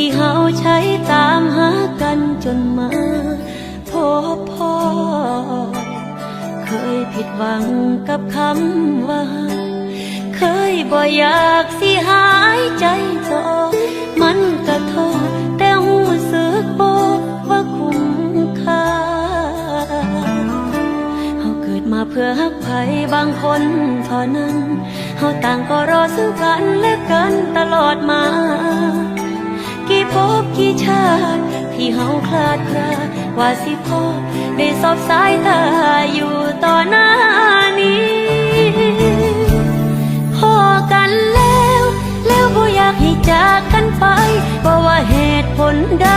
ที่เฮาใช้ตามหากันจนมาพบพ่อ เคยผิดหวังกับคำว่า เคยบ่อยากสิหายใจต่อ มันกระทบแต่หูสึกบ่ว่าคุ้มค่าเฮาเกิดมาเพื่อฮักไผบางคนเท่านั้นเฮาต่างก็รอซึ่งกันและกันตลอดมา พบกี่ชาติที่เฮาคลาดคลาว่าสิพอได้สอบสายตาอยู่ต่อหน้านี้พอกันแล้ว แล้วบ่อยากให้จากกันไปเพราะว่าเหตุผลใด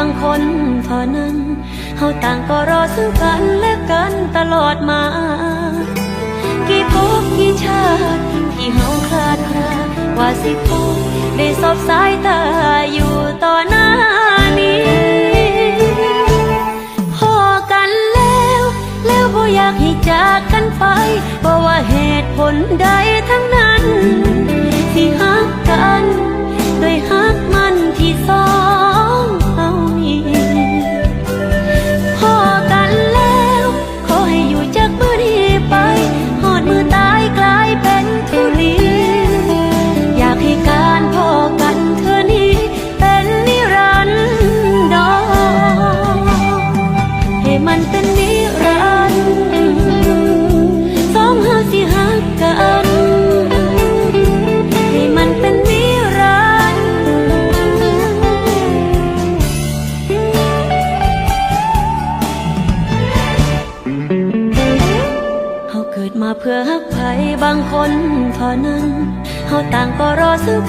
างคนเท่านั้นเฮาต่างก็รอซึ่งกันและกันตลอดมา กี่ภพกี่ชาติที่เฮาคลาดคลาว่าสิพบได้สอบสายตาอยู่ต่อหน้านี้พอกันแล้ว แล้วบ่อยากให้จากกันไปเพราะว่าเหตุผลใดทั้งนั้นที่ฮักกัน โดยฮักมันที่สอง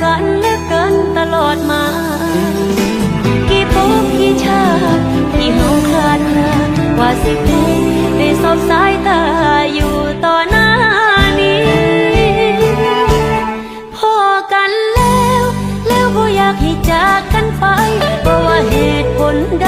กันและกันตลอดมา กี่ภพกี่ชาติที่เฮาคลาดคลาว่าสิพบได้สอบสายตาอยู่ต่อหน้านี้ พอกันแล้ว แล้วบ่อยากให้จากกันไปเพราะว่าเหตุผลใด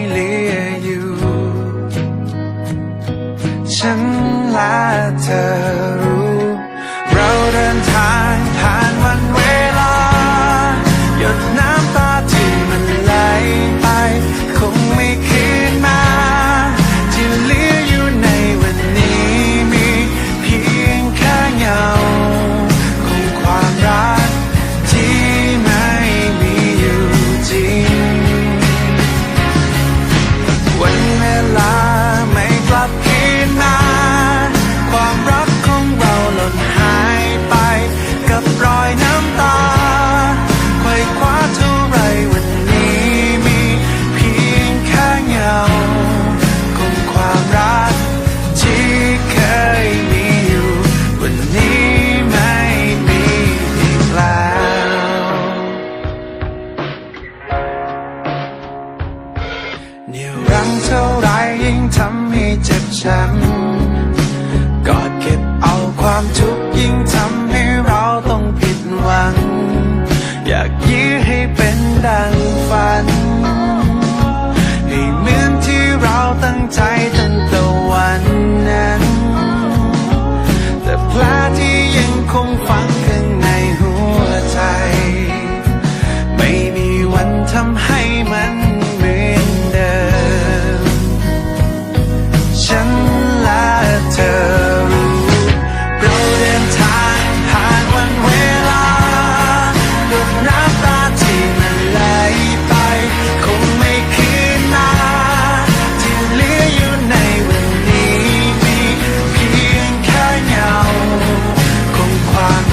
ฉันและเธอรู้ เราเดินทางผ่านวัน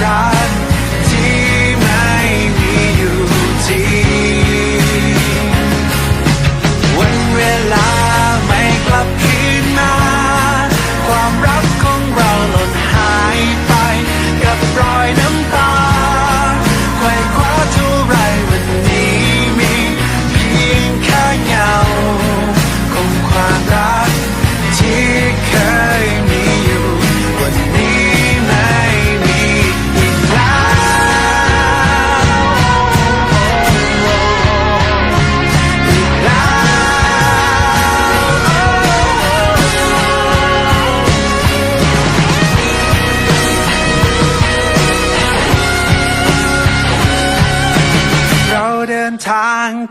ค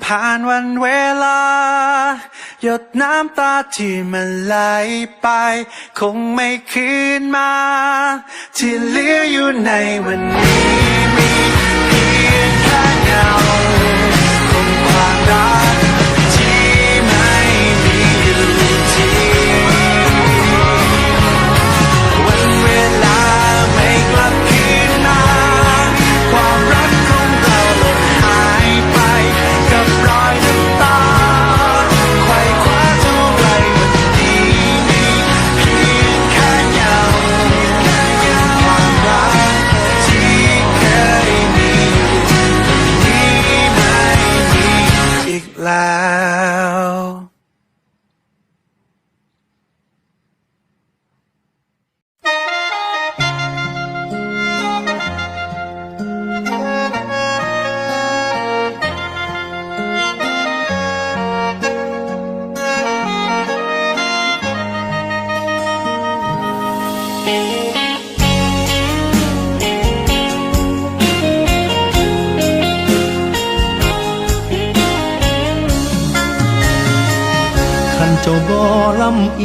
ผ่านวันเวลา หยดน้ำตาที่มันไหลไป คงไม่คืนมา ที่เหลืออยู่ในวันนี้มีเพียงแค่เงาของความรัก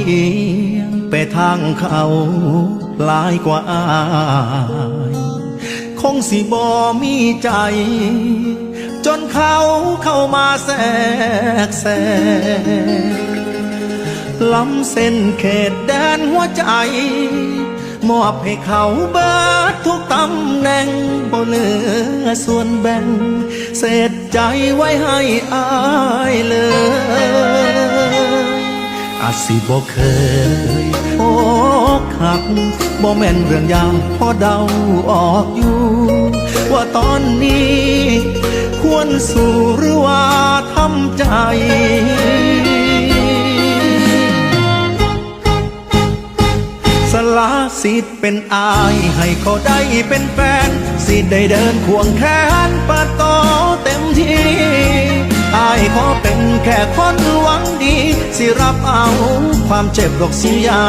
ยงไปทางเขาหลายกว่าอายคงสิบ่มีใจ จนเขาเข้ามาแทรกแซงล้ำเส้นเขตแดนหัวใจ มอบให้เขาเบิดทุกตำแหน่งบ่เหลือส่วนแบ่ง เศษใจไว้ให้อายเลย อาจสิบ่เคยอกหักบ่แม่นเรื่องยากพอเดาออกอยู่ ว่าตอนนี้ ควรสู้หรือว่าทำใจสละสิทธิ์เป็นอายให้เขาได้เป็นแฟน สิได้เดินควงแขนปิดโตเต็มที่ายขอเป็นแค่คนหวังดี สิรับเอาความเจ็บดอกสียา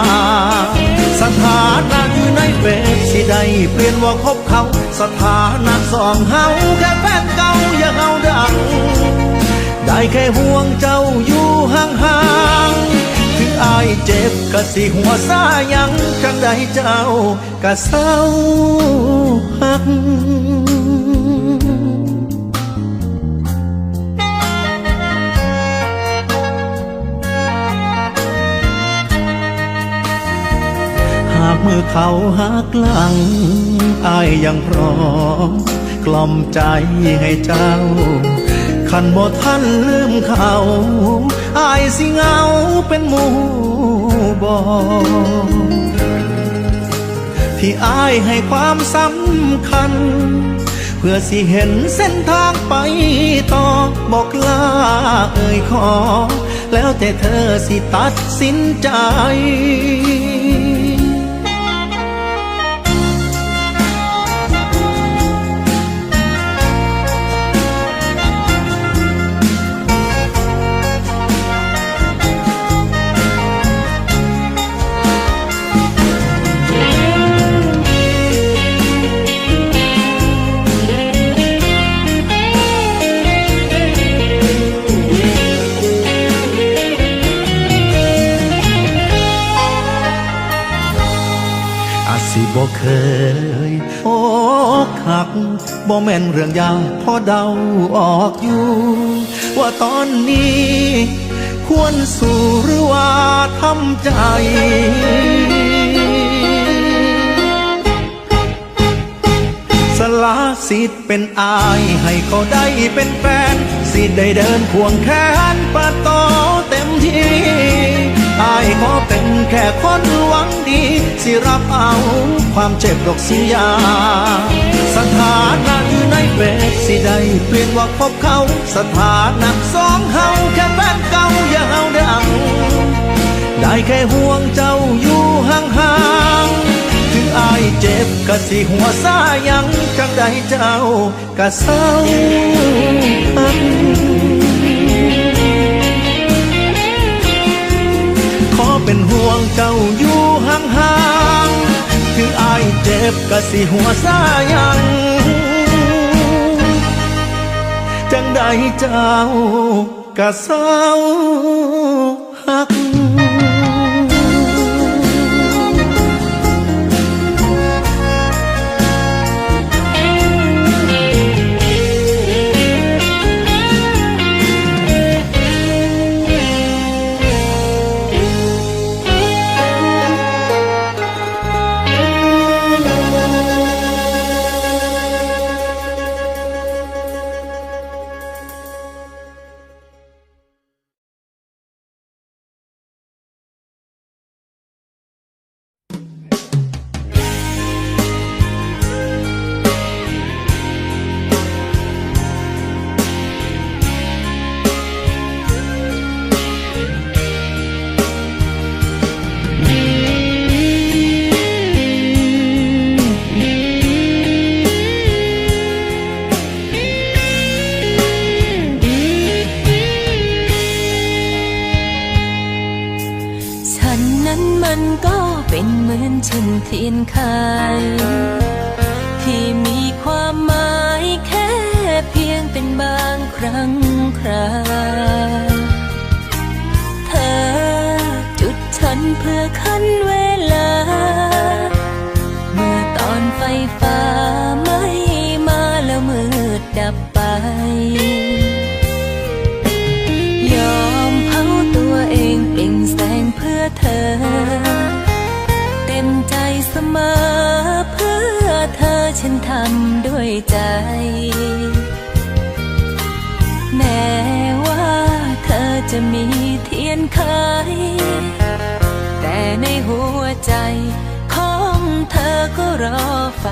สถานะอยู่ในเฟซสิได้เปลี่ยนว่าคบเขา สถานะสองเฮาแค่แฟนเก่าอย่าเฮาดัง ได้แค่ห่วงเจ้าอยู่ห่างๆถึงอายเจ็บกะสิหัวซายังจังใดเจ้ากะเศร้าหักากมือเขาหักหลังอายยังพร้อม กล่อมใจให้เจ้า ขันบ่ทันลืมเขาอายสิเงาเป็นหมู่บอที่อายให้ความสำคัญ เพื่อสิเห็นเส้นทางไปต่อบอกลาเอ่ยขอ แล้วแต่เธอสิตัดสินใจ เคยอกหักบ่แม่นเรื่องยากพอเดาออกอยู่ ว่าตอนนี้ ควรสู้หรือว่าทำใจสละสิทธิ์เป็นอายให้เขาได้เป็นแฟน สิทธิ์ได้เดินควงแขนปะตอเต็มที่ อายขอเป็นแค่คนหวังดี สิรับเอาความเจ็บดอกสิยา สถานะอยู่ในเฟซสิได้เปลี่ยนว่าคบเขา สถานะสองเฮาแค่แฟนเก่าอย่าเฮาเดังได้แค่ห่วงเจ้าอยู่ห่างๆถึงอายเจ็บกะสิหัวซายังจังใดเจ้ากะเศร้าหัก งเจ้าอยู่ห่างๆถึงอายเจ็บกะสิหัวซายังจังใดเจ้ากะเศร้าหัก ดับไป ยอมเผาตัวเองเปล่งแสงเพื่อเธอ เต็มใจเสมอเพื่อเธอฉันทำด้วยใจ แม้ว่าเธอจะมีเทียนไขแต่ในหัวใจของเธอก็รอไฟ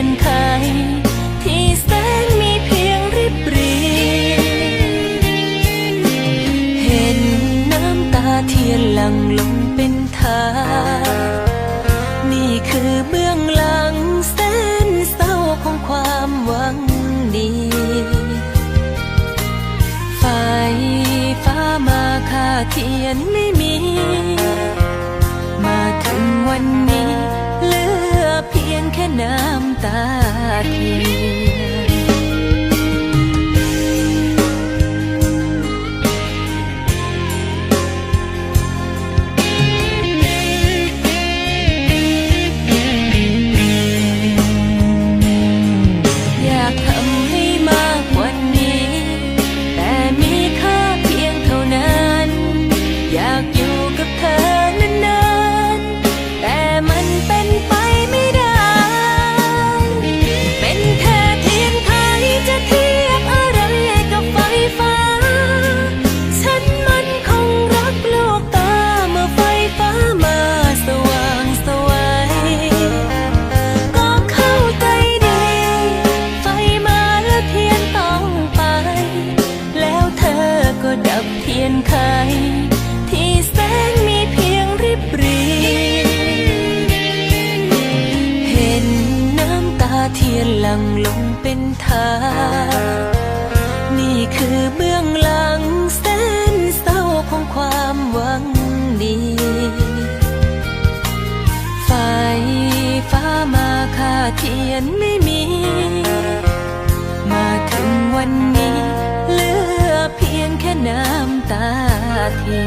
ดับเทียนไขที่แสงมีเพียงริบหรีเห็นน้ำตาเทียนหลั่งลงเป็นทานี่คือเบื้องหลังแสนเศร้าของความหวังดีไฟฟ้ามาค่าเทียนไม่ น้ำตาเที เทียนไม่มี มาถึงวันนี้ เหลือเพียงแค่น้ำตาที